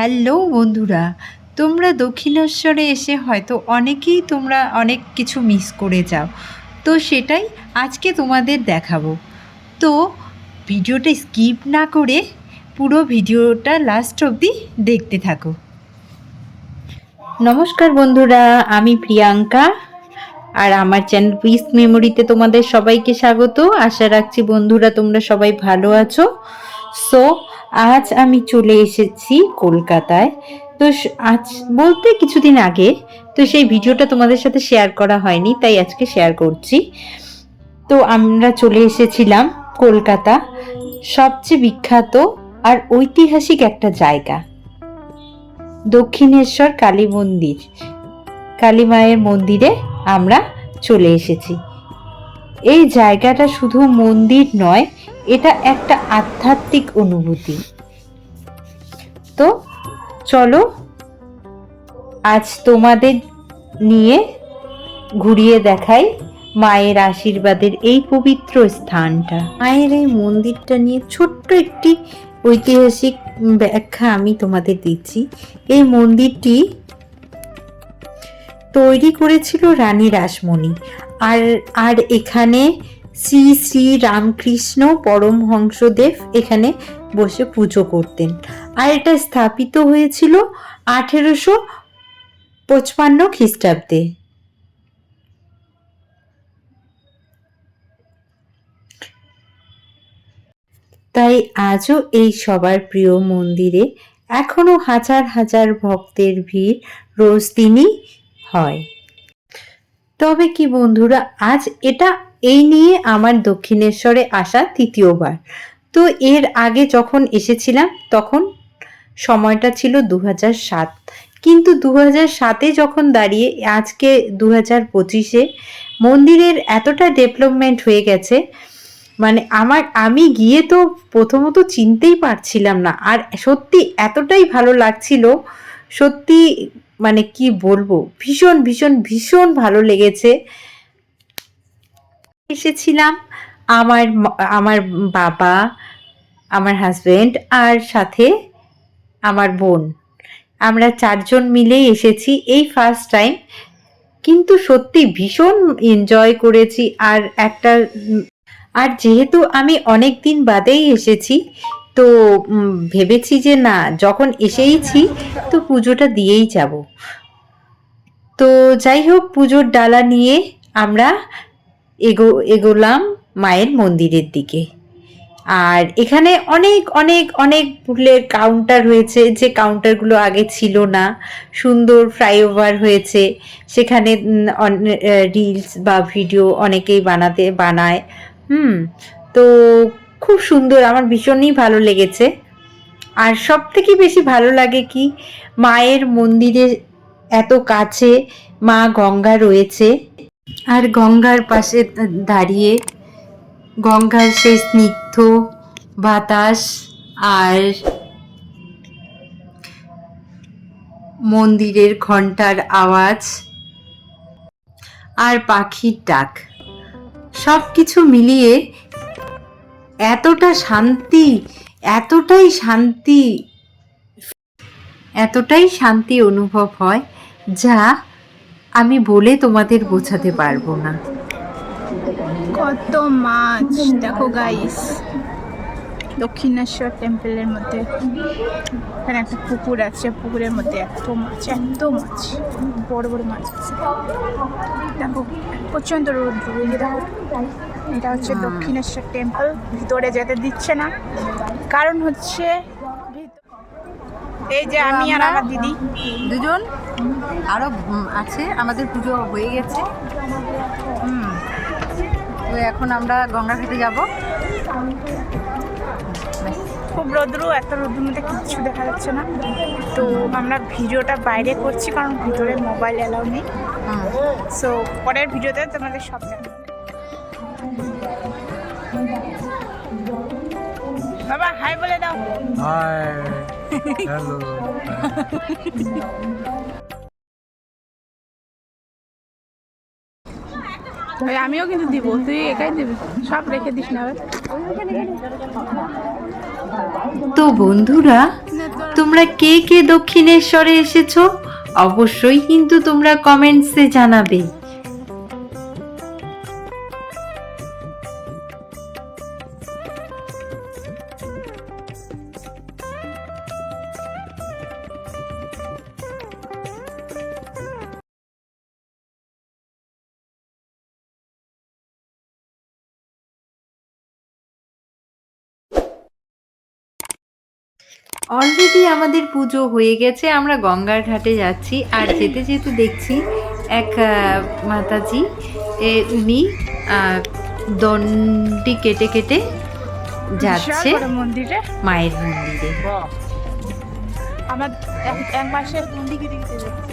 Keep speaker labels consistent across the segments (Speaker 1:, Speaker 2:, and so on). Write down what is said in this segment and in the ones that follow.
Speaker 1: Hello বন্ধুরা, তোমরা দক্ষিণেশ্বরে এসে হয়তো অনেকেই তোমরা অনেক কিছু মিস করে যাও। তো সেটাই আজকে তোমাদের দেখাবো। তো ভিডিওটা স্কিপ না করে পুরো ভিডিওটা লাস্ট অবধি দেখতে থাকো। নমস্কার বন্ধুরা, আমি প্রিয়াঙ্কা আর আমার চ্যানেল পিস মেমোরিতে তোমাদের সবাইকে স্বাগত। আশা রাখছি বন্ধুরা তোমরা সবাই ভালো আছো। সো, আজ আমি চলে এসেছি কলকাতায়। তো আজ বলতে কিছুদিন আগে, তো সেই ভিডিওটা তোমাদের সাথে শেয়ার করা হয়নি, তাই আজকে শেয়ার করছি। তো আমরা চলে এসেছিলাম কলকাতা, সবচেয়ে বিখ্যাত আর ঐতিহাসিক একটা জায়গা। দক্ষিণেশ্বর কালী মন্দির। কালী মায়ের মন্দিরে আমরা চলে এসেছি। এই জায়গাটা শুধু মন্দির নয় এটা একটা আধ্যাত্মিক অনুভূতি। তো চলো, আজ তোমাদের নিয়ে ঘুরিয়ে দেখাই মায়ের আশীর্বাদের এই পবিত্র স্থানটা। মায়ের এই মন্দিরটা নিয়ে ছোট্ট একটি ঐতিহাসিক ব্যাখ্যা আমি তোমাদের দিচ্ছি। এই মন্দিরটি তৈরি করেছিল রানী রাসমণি। আর আর এখানে শ্রী শ্রী রামকৃষ্ণ পরমহংসদেব এখানে বসে পুজো করতেন। আর এটা স্থাপিত হয়েছিল আঠেরোশো পঁচপান্ন খ্রিস্টাব্দে। তাই আজও এই সবার প্রিয় মন্দিরে এখনও হাজার হাজার ভক্তের ভিড় রোজ দিনই হয়। তবে কি বন্ধুরা, আজ এটা এই নিয়ে আমার দক্ষিণেশ্বরে আসা তৃতীয়বার। তো এর আগে যখন এসেছিলাম, তখন সময়টা ছিল দু সাত। কিন্তু দু সাতে যখন দাঁড়িয়ে, আজকে দু হাজার পঁচিশে মন্দিরের এতটা ডেভেলপমেন্ট হয়ে গেছে মানে আমার, আমি গিয়ে তো প্রথমত চিনতেই পারছিলাম না। আর সত্যি এতটাই ভালো লাগছিল, সত্যি মানে কি বলব, ভীষণ ভীষণ ভীষণ ভালো লেগেছে। এসেছিলাম। আমার আমার বাবা, আমার হাজবেন্ড আর সাথে আমার বোন। আমরা চারজন মিলেই এসেছি এই ফার্স্ট টাইম কিন্তু সত্যি ভীষণ এনজয় করেছি আর একটা আর যেহেতু আমি অনেক দিন বাদেই এসেছি, তো ভেবেছি যে না, যখন এসেইছি, তো পুজোটা দিয়েই যাব। তো যাই হোক, পুজোর ডালা নিয়ে আমরা এগো, এগোলাম মায়ের মন্দিরের দিকে। আর এখানে অনেক অনেক অনেক ফুলের কাউন্টার হয়েছে, যে কাউন্টারগুলো আগে ছিল না। সুন্দর ফ্লাইওভার হয়েছে। সেখানে রিলস বা ভিডিও অনেকেই বানাতে, বানায়। হুম, তো খুব সুন্দর, আমার ভীষণই ভালো লেগেছে। আর সব থেকে বেশি ভালো লাগে কি, মায়ের মন্দিরে এত কাছে মা গঙ্গা রয়েছে। আর গঙ্গার পাশে দাঁড়িয়ে গঙ্গার সেই স্নিগ্ধ বাতাস আর মন্দিরের ঘণ্টার আওয়াজ আর পাখির ডাক। সব কিছু মিলিয়ে এতটা শান্তি, এতটাই শান্তি এতটাই শান্তি অনুভব হয় যা আমি বলে তোমাদের বোঝাতে পারব না।
Speaker 2: কত মাছ দেখো গাইস দক্ষিণেশ্বর টেম্পলের মধ্যে। এখানে একটা পুকুর আছে পুকুরের মধ্যে এত মাছ এত মাছ বড় বড় মাছ আছে। দেখো প্রচণ্ড দেখো এটা হচ্ছে দক্ষিণেশ্বর টেম্পল ভিতরে যেতে দিচ্ছে না। কারণ হচ্ছে এই যে আমি আর আমার দিদি।
Speaker 1: দুজন। আরও আছে। আমাদের পুজো হয়ে গেছে। হুম। তো এখন আমরা গঙ্গা ঘাটে যাব।
Speaker 2: খুব রৌদ্র এত রৌদ্রের মধ্যে কিচ্ছু দেখা যাচ্ছে না। তো আমরা ভিডিওটা বাইরে করছি কারণ ভিতরে মোবাইল অ্যালাউ নেই। সো পরের ভিডিওতে তোমাদের সব বাবা হাই বলে দাও।
Speaker 3: Hi hello.
Speaker 2: ভাই আমিও কিন্তু দিব তুই একাই দিবি সব রেখে দিস না।
Speaker 1: তো বন্ধুরা তোমরা কে কে দক্ষিণেশ্বরে এসেছ? অবশ্যই কিন্তু তোমরা কমেন্টসে জানাবে। অলরেডি আমাদের পুজো হয়ে গেছে আমরা গঙ্গার ঘাটে যাচ্ছি। আর যেতে যেতে দেখছি এক মাতাজি এ, উনি আহ, দণ্ডি কেটে কেটে যাচ্ছে
Speaker 2: মন্দিরে।
Speaker 1: মায়ের মন্দিরে।
Speaker 2: আমার এক- মাসের মাসে মন্দির কেটে কেটে যাচ্ছে।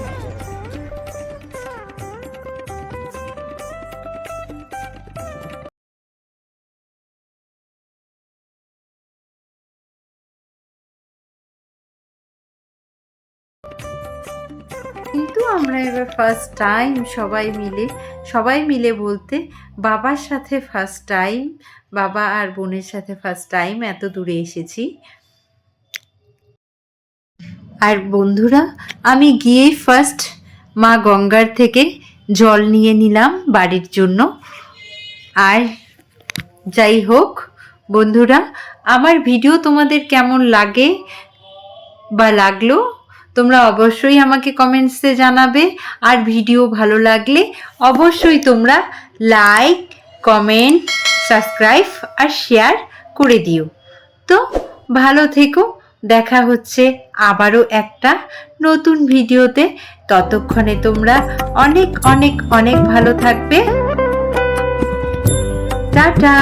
Speaker 1: কিন্তু আমরা এবার ফার্স্ট টাইম সবাই মিলে সবাই মিলে বলতে বাবার সাথে ফার্স্ট টাইম বাবা আর বোনের সাথে ফার্স্ট টাইম এত দূরে এসেছি। আর বন্ধুরা, আমি গিয়েই ফার্স্ট মা গঙ্গার থেকে জল নিয়ে নিলাম বাড়ির জন্য। আর যাই হোক, বন্ধুরা, আমার ভিডিও তোমাদের কেমন লাগে বা লাগল তোমরা অবশ্যই আমাকে কমেন্টসে জানাবে। আর ভিডিও ভালো লাগলে অবশ্যই তোমরা লাইক, কমেন্ট, সাবস্ক্রাইব আর শেয়ার করে দিও। তো ভালো থেকো, দেখা হচ্ছে আবারও একটা নতুন ভিডিওতে। ততক্ষণে তোমরা অনেক অনেক অনেক ভালো থাকবে। টাটা!